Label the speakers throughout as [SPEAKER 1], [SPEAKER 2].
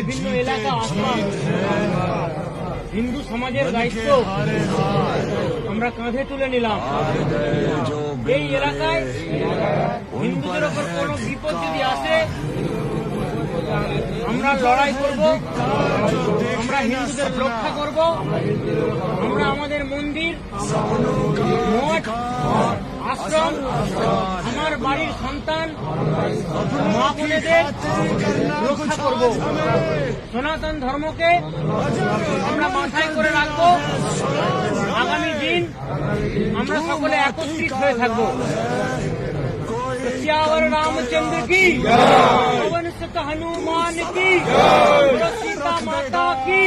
[SPEAKER 1] বিভিন্ন এলাকা আসলাম হিন্দু সমাজের দায়িত্ব আমরা কাঁধে তুলে নিলাম এই এলাকায় হিন্দুদের ওপর কোনো বিপদ যদি আসে আমরা লড়াই করব আমরা হিন্দুদের রক্ষা করব আমরা আমাদের মন্দির মঠ আশ্রম আমার বাড়ির সন্তান মা বোনেদের রক্ষা করব সনাতন ধর্মকে আমরা মাথায় করে রাখবো আগামী দিন আমরা সকলে একত্রিত হয়ে থাকবো सियावर रामचंद्र की पवन सुत हनुमान की बोलो सीता माता की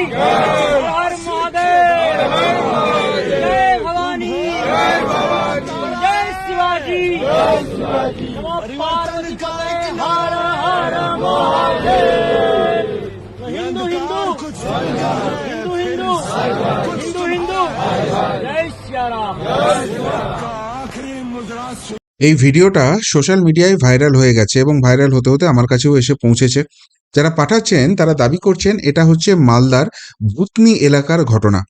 [SPEAKER 1] हर हर महादेव हिंदू हिंदू हिंदू हिंदू हिंदू हिंदू जय सिया राम
[SPEAKER 2] এই ভিডিওটা সোশ্যাল মিডিয়ায় ভাইরাল হয়ে গেছে এবং ভাইরাল হতে হতে আমার কাছেও এসে পৌঁছেছে যারা পাঠাচ্ছেন তারা দাবি করছেন এটা হচ্ছে মালদার ভূতনি এলাকার ঘটনা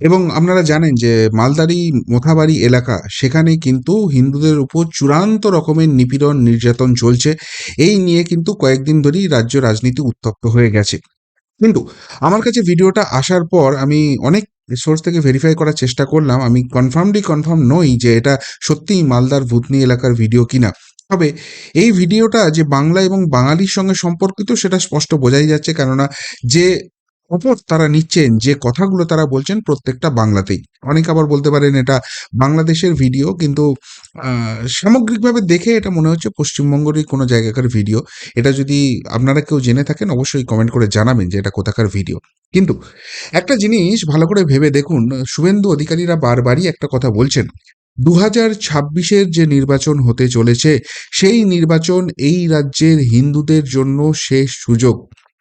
[SPEAKER 2] এবং আপনারা জানেন যে মালদারি মোথাবাড়ি এলাকা, সেখানে কিন্তু হিন্দুদের উপর চূড়ান্ত রকমের নিপীড়ন নির্যাতন চলছে। এই নিয়ে কিন্তু কয়েকদিন ধরেই রাজ্য রাজনীতি উত্তপ্ত হয়ে গেছে। কিন্তু আমার কাছে ভিডিওটা আসার পর আমি অনেক সোর্স থেকে ভেরিফাই করার চেষ্টা করলাম। আমি কনফার্মলি কনফার্ম নই যে এটা সত্যিই মালদার ভূতনি এলাকার ভিডিও কিনা। তবে এই ভিডিওটা যে বাংলা এবং বাঙালির সঙ্গে সম্পর্কিত সেটা স্পষ্ট বোঝাই যাচ্ছে। কেননা যে শপথ তারা নিচ্ছেন, যে কথাগুলো তারা বলছেন প্রত্যেকটা বাংলাতেই। অনেকে আবার বলতে পারেন এটা বাংলাদেশের ভিডিও, কিন্তু সামগ্রিকভাবে দেখে এটা মনে হচ্ছে পশ্চিমবঙ্গেরই কোনো জায়গাকার ভিডিও। এটা যদি আপনারা কেউ জেনে থাকেন, অবশ্যই কমেন্ট করে জানাবেন যে এটা কোথাকার ভিডিও। কিন্তু, একটা জিনিস ভালো করে ভেবে দেখুন, শুভেন্দু অধিকারীরা বারবারই একটা কথা বলছেন। দু হাজার ছাব্বিশের যে নির্বাচন হতে চলেছে, সেই নির্বাচন এই রাজ্যের হিন্দুদের জন্য শেষ সুযোগ।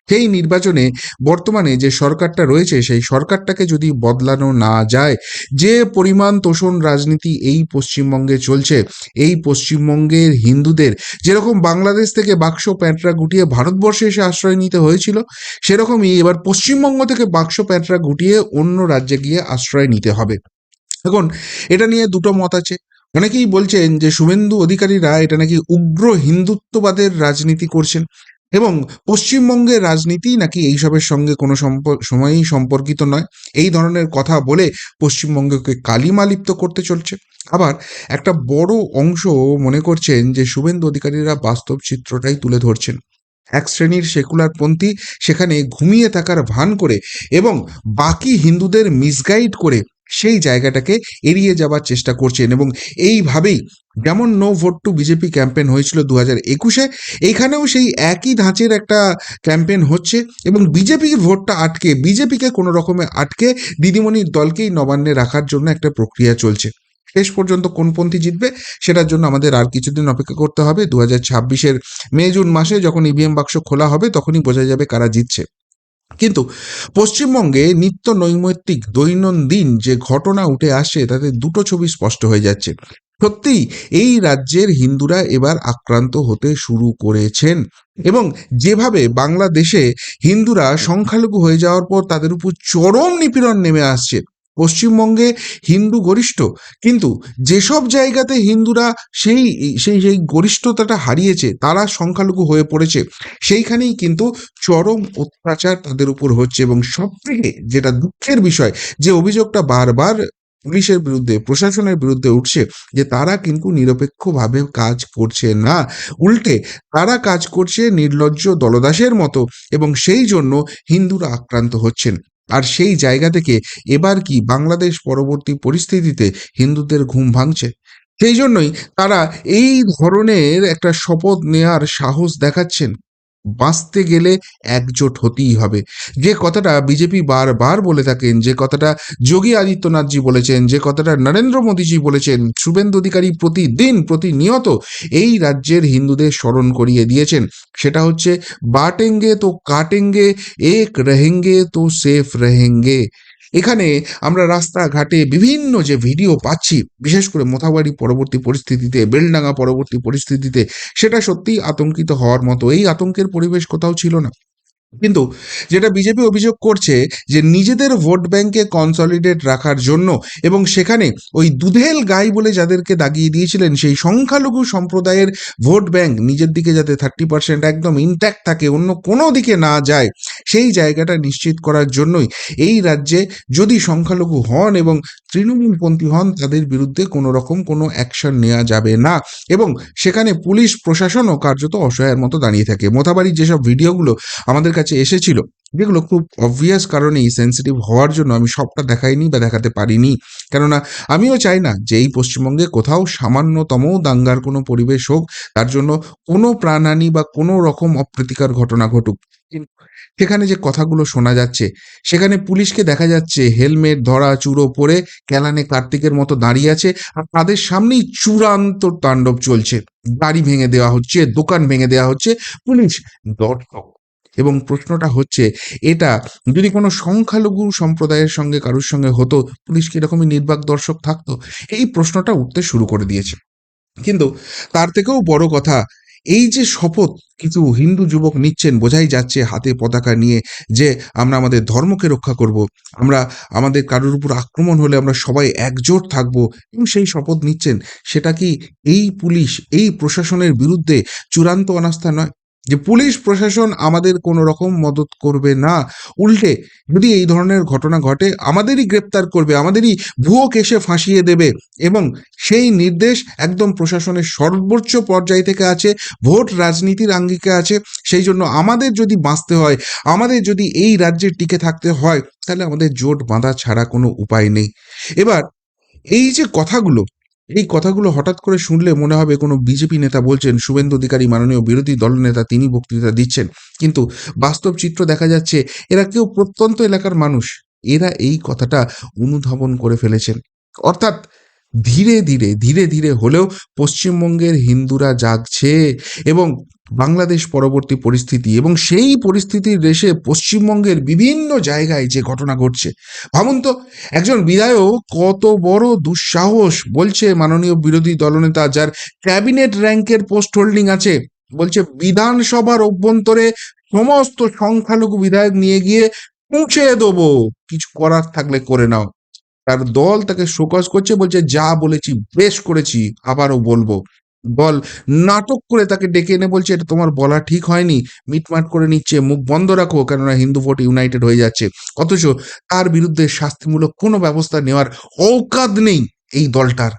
[SPEAKER 2] সেই নির্বাচনে বর্তমানে যে সরকারটা রয়েছে, সেই সরকারটাকে যদি বদলানো না যায়, যে পরিমাণ তোষণ রাজনীতি এই পশ্চিমবঙ্গে চলছে, এই পশ্চিমবঙ্গের হিন্দুদের, যেরকম বাংলাদেশ থেকে বাক্স প্যাঁটরা গুটিয়ে ভারতবর্ষে এসে আশ্রয় নিতে হয়েছিল, সেরকমই এবার পশ্চিমবঙ্গ থেকে বাক্স প্যাঁটরা গুটিয়ে অন্য রাজ্যে গিয়ে আশ্রয় নিতে হবে। এখন এটা নিয়ে দুটো মত আছে। অনেকেই বলছেন যে শুভেন্দু অধিকারীরা এটা নাকি উগ্র হিন্দুত্ববাদের রাজনীতি করছেন। এবং পশ্চিমবঙ্গের রাজনীতি নাকি এইসবের সঙ্গে কোনো সময়ই সম্পর্কিত নয়। এই ধরনের কথা বলে পশ্চিমবঙ্গকে কালিমালিপ্ত করতে চলছে। আবার একটা বড় অংশ মনে করছেন যে শুভেন্দু অধিকারীরা বাস্তব চিত্রটাই তুলে ধরছেন। এক শ্রেণির সেকুলারপন্থী সেখানে ঘুমিয়ে থাকার ভান করে এবং বাকি হিন্দুদের মিসগাইড করে সেই জায়গাটাকে এড়িয়ে যাবার চেষ্টা করছেন এবং এইভাবেই যেমন no vote to BJP campaign হয়েছিল দু হাজার একুশে, এইখানেও সেই একই ধাঁচের একটা ক্যাম্পেন হচ্ছে এবং বিজেপির ভোটটা আটকে, বিজেপিকে কোনো রকমে আটকে দিদিমণির দলকেই নবান্নে রাখার জন্য একটা প্রক্রিয়া চলছে। শেষ পর্যন্ত কোন পন্থী জিতবে সেটার জন্য আমাদের আর কিছুদিন অপেক্ষা করতে হবে। দু হাজার ছাব্বিশের মে জুন মাসে যখন ইভিএম বাক্স খোলা হবে তখনই বোঝা যাবে কারা জিতছে। কিন্তু পশ্চিমবঙ্গে নিত্য নৈমিত্তিক দৈনন্দিন যে ঘটনা উঠে আসে, তাতে দুটো ছবি স্পষ্ট হয়ে যাচ্ছে। সত্যিই এই রাজ্যের হিন্দুরা এবার আক্রান্ত হতে শুরু করেছেন এবং যেভাবে বাংলাদেশে হিন্দুরা সংখ্যালঘু হয়ে যাওয়ার পর তাদের উপর চরম নিপীড়ন নেমে আসছে। পশ্চিমবঙ্গে হিন্দু গরিষ্ঠ। কিন্তু যেসব জায়গাতে হিন্দুরা সেই সেই সেই গরিষ্ঠতাটা হারিয়েছে, তারা সংখ্যালঘু হয়ে পড়েছে, সেইখানেই কিন্তু চরম অত্যাচার তাদের উপর হচ্ছে এবং সব থেকে যেটা দুঃখের বিষয়, যে অভিযোগটা বারবার পুলিশের বিরুদ্ধে, প্রশাসনের বিরুদ্ধে উঠছে যে তারা কিন্তু নিরপেক্ষভাবে কাজ করছে না। উল্টে তারা কাজ করছে নির্লজ্জ দলদাসের মতো এবং সেই জন্য হিন্দুরা আক্রান্ত হচ্ছেন। আর সেই জায়গা থেকে এবার কি বাংলাদেশ পরবর্তী পরিস্থিতিতে হিন্দুদের ঘুম ভাঙছে? সেই জন্যই তারা এই ধরনের একটা শপথ নেয়ার সাহস দেখাচ্ছেন। বাঁচতে গেলে একজোট হতেই হবে। যে কথাটা বিজেপি বারবার বলে থাকেন, যে কথাটা যোগী আদিত্যনাথজি বলেছেন, যে কথাটা নরেন্দ্র মোদীজি বলেছেন, শুভেন্দু অধিকারী প্রতিদিন প্রতিনিয়ত এই রাজ্যের হিন্দুদের স্মরণ করিয়ে দিয়েছেন। সেটা হচ্ছে, বাটেঙ্গে তো কাটেঙ্গে, এক রহেঙ্গে তো সেফ রহেঙ্গে। এখানে আমরা রাস্তাঘাটে বিভিন্ন যে ভিডিও পাচ্ছি, বিশেষ করে মোথাবাড়ি পরবর্তী পরিস্থিতিতে, বেলডাঙ্গা পরবর্তী পরিস্থিতিতে, সেটা সত্যিই আতঙ্কিত হওয়ার মতো। এই আতঙ্কের পরিবেশ কোথাও ছিল না। কিন্তু যেটা বিজেপি অভিযোগ করছে যে নিজেদের ভোট ব্যাংকে কনসলিডেট রাখার জন্য এবং সেখানে ওই দুধেল গাই বলে যাদেরকে দাগিয়ে দিয়েছিলেন, সেই সংখ্যালঘু সম্প্রদায়ের ভোট ব্যাংক নিজের দিকে যাতে থার্টি পার্সেন্ট একদম ইনট্যাক্ট থাকে, অন্য কোনো দিকে না যায়, সেই জায়গাটা নিশ্চিত করার জন্যই এই রাজ্যে যদি সংখ্যালঘু হন এবং তৃণমূলপন্থী হন তাদের বিরুদ্ধে কোনো রকম কোনো অ্যাকশন নেওয়া যাবে না। এবং সেখানে পুলিশ, প্রশাসনও কার্যত অসহায়ের মতো দাঁড়িয়ে থাকে। মোথাবাড়ির যেসব ভিডিওগুলো আমাদের কাছে এসেছিল, যেগুলো খুব অবভিয়াস কারণেই সেন্সিটিভ হওয়ার জন্য আমি সবটা দেখাইনি বা দেখাতে পারিনি। কেননা আমিও চাই না যে এই পশ্চিমবঙ্গে কোথাও সামান্যতম দাঙ্গার কোনো পরিবেশ হোক, তার জন্য কোনো প্রাণহানি বা কোনো রকম অপ্রীতিকর ঘটনা ঘটুক। সেখানে যে কথাগুলো শোনা যাচ্ছে, সেখানে পুলিশকে দেখা যাচ্ছে হেলমেট, ধরা, চুরো পরে ক্যালানে কার্তিকের মতো দাঁড়িয়ে আছে আর তাদের সামনেই চূড়ান্ত তাণ্ডব চলছে। গাড়ি ভেঙে দেওয়া হচ্ছে, দোকান ভেঙে দেওয়া হচ্ছে, পুলিশ দর্শক এবং প্রশ্নটা হচ্ছে, এটা যদি কোনো সংখ্যালঘু সম্প্রদায়ের সঙ্গে কারোর সঙ্গে হতো, পুলিশ কি এরকমই নির্বাক দর্শক থাকতো? এই প্রশ্নটা উঠতে শুরু করে দিয়েছে। কিন্তু তার থেকেও বড় কথা এই যে শপথ কিছু হিন্দু যুবক নিচ্ছেন, বোঝাই যাচ্ছে হাতে পতাকা নিয়ে যে আমরা আমাদের ধর্মকে রক্ষা করব, আমরা আমাদের কারোর উপর আক্রমণ হলে আমরা সবাই একজোট থাকব, এবং সেই শপথ নিচ্ছেন, সেটা কি এই পুলিশ, এই প্রশাসনের বিরুদ্ধে চূড়ান্ত অনাস্থা নয়? যে পুলিশ প্রশাসন আমাদের কোনো রকম মদত করবে না। উল্টে যদি এই ধরনের ঘটনা ঘটে, আমাদেরই গ্রেপ্তার করবে, আমাদেরই ভুয়ো কেসে ফাঁসিয়ে দেবে এবং সেই নির্দেশ একদম প্রশাসনের সর্বোচ্চ পর্যায় থেকে আছে, ভোট রাজনীতির আঙ্গিকে আছে। সেই জন্য আমাদের যদি বাঁচতে হয়, আমাদের যদি এই রাজ্যে টিকে থাকতে হয়, তাহলে আমাদের জোট বাঁধা ছাড়া কোনো উপায় নেই। এবার এই যে কথাগুলো এই কথাগুলো হঠাৎ করে শুনলে মনে হবে কোনো বিজেপি নেতা বলছেন, শুভেন্দু অধিকারী, মাননীয় বিরোধী দলনেতা তিনি বক্তৃতা দিচ্ছেন। কিন্তু বাস্তব চিত্র দেখা যাচ্ছে এরা কেউ প্রত্যন্ত এলাকার মানুষ। এরা এই কথাটা অনুধাবন করে ফেলেছেন। অর্থাৎ ধীরে ধীরে ধীরে ধীরে হলেও পশ্চিমবঙ্গের হিন্দুরা জাগছে এবং বাংলাদেশ পরবর্তী পরিস্থিতি এবং সেই পরিস্থিতির রেশে পশ্চিমবঙ্গের বিভিন্ন জায়গায় যে ঘটনা ঘটছে। ভাবুন তো, একজন বিধায়ক কত বড় দুঃসাহস, বলছে মাননীয় বিরোধী দলনেতা, যার ক্যাবিনেট র্যাঙ্কের পোস্ট হোল্ডিং আছে। বলছে, বিধানসভার অভ্যন্তরে সমস্ত সংখ্যালঘু বিধায়ক নিয়ে গিয়ে পৌঁছে দেবো। কিছু করার থাকলে করে নাও। তার দল তাকে শোকজ করছে, বলছে, যা বলেছি, বেশ করেছি, আবারও বলব। দল নাটক করে তাকে ডেকে এনে বলছে, এটা তোমার বলা ঠিক হয়নি। মিটমাট করে নিচ্ছে, মুখ বন্ধ রাখো, কেননা হিন্দু ভোট ইউনাইটেড হয়ে যাচ্ছে। অথচ তার বিরুদ্ধে শাস্তিমূলক কোনো ব্যবস্থা নেওয়ার অকাদ নেই এই দলটার।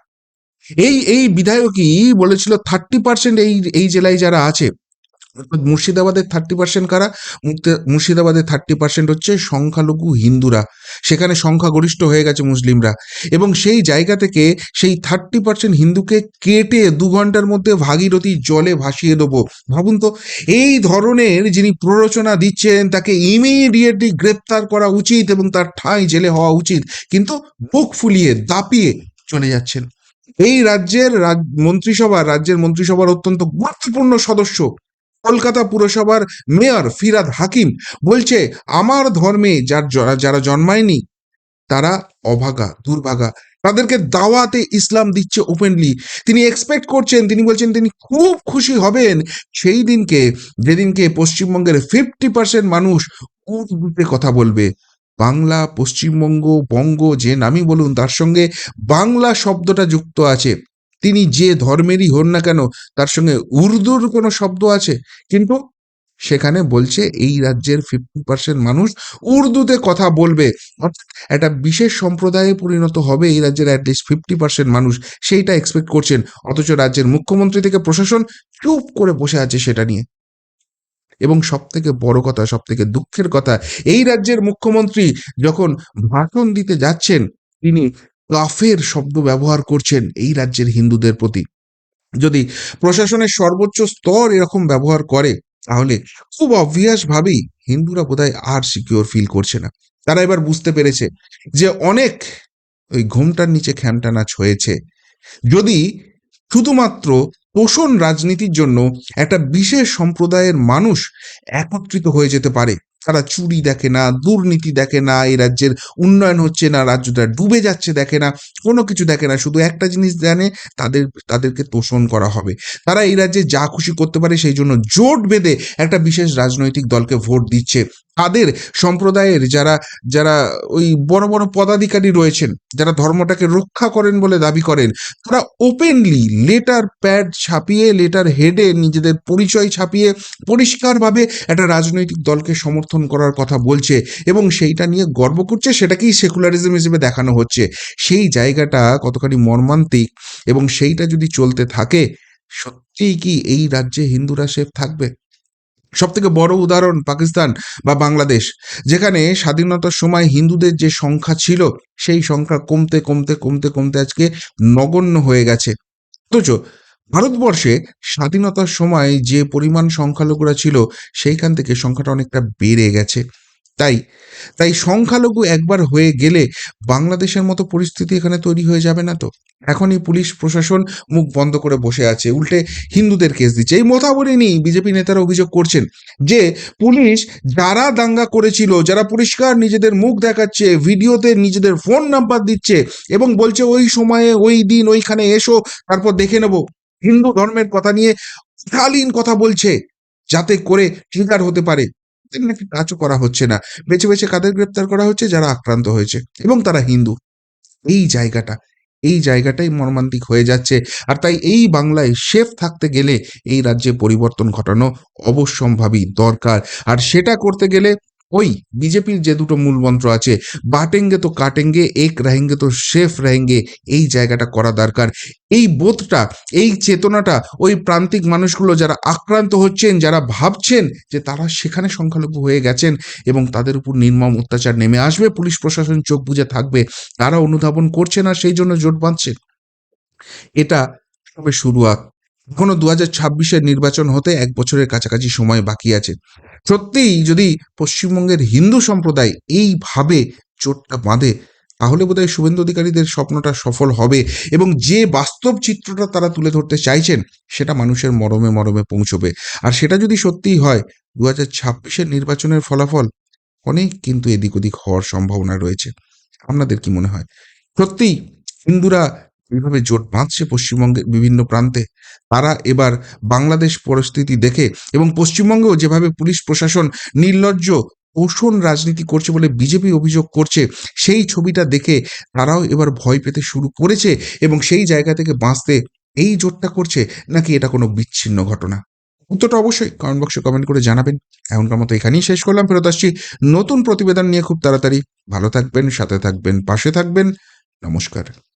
[SPEAKER 2] এই এই বিধায়কই বলেছিল, থার্টি পার্সেন্ট এই এই জেলায় যারা আছে অর্থাৎ মুর্শিদাবাদের থার্টি পার্সেন্ট কারা? মুর্শিদাবাদের থার্টি পার্সেন্ট হচ্ছে সংখ্যালঘু হিন্দুরা। সেখানে সংখ্যাগরিষ্ঠ হয়ে গেছে মুসলিমরা। এবং সেই জায়গা থেকে সেই থার্টি পার্সেন্ট হিন্দুকে কেটে দু ঘণ্টার মধ্যে ভাগীরথী জলে ভাসিয়ে দেবো। ভাবুন তো, এই ধরনের যিনি প্ররোচনা দিচ্ছেন, তাকে ইমিডিয়েটলি গ্রেপ্তার করা উচিত এবং তার ঠাঁই জেলে হওয়া উচিত। কিন্তু বুক ফুলিয়ে, দাপিয়ে চলে যাচ্ছেন। এই রাজ্যের রাজ- মন্ত্রিসভা, রাজ্যের মন্ত্রিসভার অত্যন্ত গুরুত্বপূর্ণ সদস্য। কলকাতা পুরসভার মেয়র ফিরাদ হাকিম বলছে, আমার ধর্মে যার যারা জন্মায়নি, তারা অভাগা, দুর্ভাগা। তাদেরকে দাওয়াতে ইসলাম দিচ্ছে ওপেনলি তিনি এক্সপেক্ট করছেন, তিনি বলছেন, তিনি খুব খুশি হবেন সেই দিনকে, যেদিনকে পশ্চিমবঙ্গের ফিফটি পার্সেন্ট মানুষ উর্দুতে কথা বলবে। বাংলা, পশ্চিমবঙ্গ, বঙ্গ, যে নামই বলুন, তার সঙ্গে বাংলা শব্দটা যুক্ত আছে। তিনি যে ধর্মেরই হন না কেন, তার সঙ্গে উর্দুর কোনো শব্দ আছে? কিন্তু সেখানে বলছে, এই রাজ্যের ফিফটি পার্সেন্ট মানুষ উর্দুতে কথা বলবে। অর্থাৎ একটা বিশেষ সম্প্রদায়ে পরিণত হবে এই রাজ্যের অ্যাটলিস্ট ফিফটি পার্সেন্ট মানুষ। সেইটা এক্সপেক্ট করছেন। অথচ রাজ্যের মুখ্যমন্ত্রী থেকে প্রশাসন চুপ করে বসে আছে সেটা নিয়ে। এবং সব থেকে বড় কথা সব থেকে দুঃখের কথা, এই রাজ্যের মুখ্যমন্ত্রী যখন ভাষণ দিতে যাচ্ছেন, তিনি কাফের শব্দ ব্যবহার করছেন এই রাজ্যের হিন্দুদের প্রতি। যদি প্রশাসনের সর্বোচ্চ স্তর এরকম ব্যবহার করে, তাহলে খুব অবভিয়াস ভাবেই হিন্দুরা বোধহয় আর সিকিওর ফিল করছে না। তারা এবার বুঝতে পেরেছে যে অনেক ওই ঘুমটার নিচে খ্যামটা নাচ হয়েছে। যদি শুধুমাত্র তোষণ রাজনীতির জন্য একটা বিশেষ সম্প্রদায়ের মানুষ একত্রিত হয়ে যেতে পারে তারা চুরি দেখে না, দুর্নীতি দেখে না, এই রাজ্যের উন্নয়ন হচ্ছে না, রাজ্যটা ডুবে যাচ্ছে দেখে না, কোনো কিছু দেখে না, শুধু একটা জিনিস জানে, তাদের, তাদেরকে তোষণ করা হবে। তারা এই রাজ্যে যা খুশি করতে পারে সেই জন্য জোট বেঁধে একটা বিশেষ রাজনৈতিক দলকে ভোট দিচ্ছে। তাদের সম্প্রদায়ের যারা যারা ওই বড় বড় পদাধিকারী রয়েছেন, যারা ধর্মটাকে রক্ষা করেন বলে দাবি করেন, তারা ওপেনলি লেটার প্যাড ছাপিয়ে লেটার হেডে নিজেদের পরিচয় ছাপিয়ে, পরিষ্কারভাবে একটা রাজনৈতিক দলকে সমর্থন করার কথা বলছে এবং সেইটা নিয়ে গর্ব করছে, সেটাকেই সেকুলারিজম হিসেবে দেখানো হচ্ছে। সেই জায়গাটা কতখানি মর্মান্তিক এবং সেইটা যদি চলতে থাকে, সত্যিই কি এই রাজ্যে হিন্দুরা সেফ থাকবে? সব থেকে বড় উদাহরণ পাকিস্তান বা বাংলাদেশ, যেখানে স্বাধীনতার সময় হিন্দুদের যে সংখ্যা ছিল, সেই সংখ্যা কমতে কমতে কমতে কমতে আজকে নগণ্য হয়ে গেছে। অথচ ভারতবর্ষে স্বাধীনতার সময় যে পরিমাণ সংখ্যালঘুরা ছিল, সেইখান থেকে সংখ্যাটা অনেকটা বেড়ে গেছে। তাই তাই সংখ্যালঘু একবার হয়ে গেলে বাংলাদেশের মতো পরিস্থিতি এখানে তৈরি হয়ে যাবে না তো? এখনই পুলিশ, প্রশাসন মুখ বন্ধ করে বসে আছে। উল্টে হিন্দুদের কেস দিচ্ছে। এই মোথাবরি নিয়ে বিজেপি নেতারা অভিযোগ করছেন যে পুলিশ যারা দাঙ্গা করেছিল, যারা পরিষ্কার নিজেদের মুখ দেখাচ্ছে, ভিডিওতে নিজেদের ফোন নাম্বার দিচ্ছে এবং বলছে, ওই সময়ে, ওই দিন, ওইখানে এসো, তারপর দেখে নেব। হিন্দু ধর্মের কথা নিয়ে কালীন কথা বলছে, যাতে করে ট্রিগার হতে পারে। নাকি কাজও করা হচ্ছে না। বেছে বেছে কাদের গ্রেপ্তার করা হচ্ছে? যারা আক্রান্ত হয়েছে। এবং তারা হিন্দু। এই জায়গাটা, এই জায়গাটাই মর্মান্তিক হয়ে যাচ্ছে। আর তাই এই বাংলায় সেফ থাকতে গেলে এই রাজ্যে পরিবর্তন ঘটানো অবশ্যম্ভাবী দরকার। আর সেটা করতে গেলে ওই বিজেপির যে দুটো মূল মন্ত্র আছে, বাটেঙ্গে তো কাটেঙ্গে, এক রাহেঙ্গে তো শেফ রাহেঙ্গে, এই জায়গাটা করা দরকার। এই বোধটা, এই চেতনাটা ওই প্রান্তিক মানুষগুলো যারা আক্রান্ত হচ্ছেন, যারা ভাবছেন যে তারা সেখানে সংখ্যালঘু হয়ে গেছেন এবং তাদের উপর নির্মম অত্যাচার নেমে আসবে, পুলিশ প্রশাসন চোখ বুঝে থাকবে, তারা অনুধাবন করছে না, সেই জন্য জোট বাঁধছে। এটা সবে শুরুয়াত। এখনও দু হাজার ছাব্বিশের নির্বাচন হতে এক বছরের কাছাকাছি সময় বাকি আছে। সত্যিই যদি পশ্চিমবঙ্গের হিন্দু সম্প্রদায় এইভাবে জোটটা বাঁধে, তাহলে বোধহয় শুভেন্দু অধিকারীদের স্বপ্নটা সফল হবে এবং যে বাস্তব চিত্রটা তারা তুলে ধরতে চাইছেন, সেটা মানুষের মরমে মরমে পৌঁছবে। আর সেটা যদি সত্যিই হয় দু হাজার ছাব্বিশের নির্বাচনের ফলাফল অনেক কিন্তু এদিক ওদিক হওয়ার সম্ভাবনা রয়েছে। আপনাদের কি মনে হয়? সত্যিই হিন্দুরা এইভাবে জোট বাঁধছে পশ্চিমবঙ্গের বিভিন্ন প্রান্তে। তারা এবার বাংলাদেশ পরিস্থিতি দেখে এবং পশ্চিমবঙ্গেও যেভাবে পুলিশ প্রশাসন নির্লজ্জ পোষণ রাজনীতি করছে বলে বিজেপি অভিযোগ করছে, সেই ছবিটা দেখে তারাও এবার ভয় পেতে শুরু করেছে এবং সেই জায়গা থেকে বাঁচতে এই জোটটা করছে নাকি এটা কোনো বিচ্ছিন্ন ঘটনা? উত্তরটা অবশ্যই কমেন্ট বক্সে কমেন্ট করে জানাবেন। এখনকার মতো এখানেই শেষ করলাম, ফেরত আসছি নতুন প্রতিবেদন নিয়ে খুব তাড়াতাড়ি। ভালো থাকবেন, সাথে থাকবেন, পাশে থাকবেন। নমস্কার।